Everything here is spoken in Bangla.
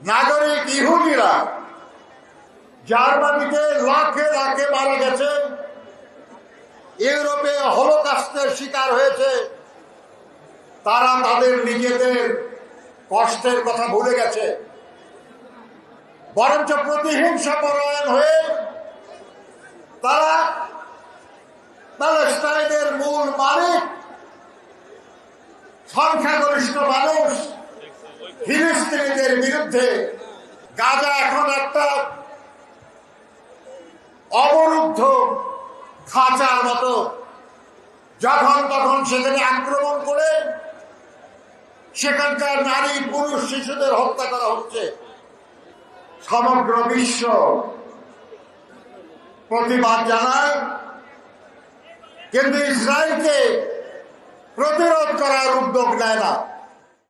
নাগরিক ইহুদিরা, জার্মানিতে লাখে লাখে মারা গেছে, ইউরোপে হলোকাস্টের শিকার হয়েছে, তারা তাদের নিজেদের কষ্টের কথা ভুলে গেছে। বরঞ্চ প্রতিহিংসা পরায়ণ হয়ে তারা প্যালেস্টাইনের মূল মালিক, সংখ্যাগরিষ্ঠ মানুষ ফিলিস্তিনিদের বিরুদ্ধে গাজা এখন একটা অবরুদ্ধ খাঁচার মতো যখন তখন সেখানে আক্রমণ করে সেখানকার নারী, পুরুষ, শিশুদের হত্যা করা হচ্ছে। সমগ্র বিশ্ব প্রতিবাদ জানায়, কিন্তু ইসরায়েলকে প্রতিরোধ করার উদ্যোগ নেয় না।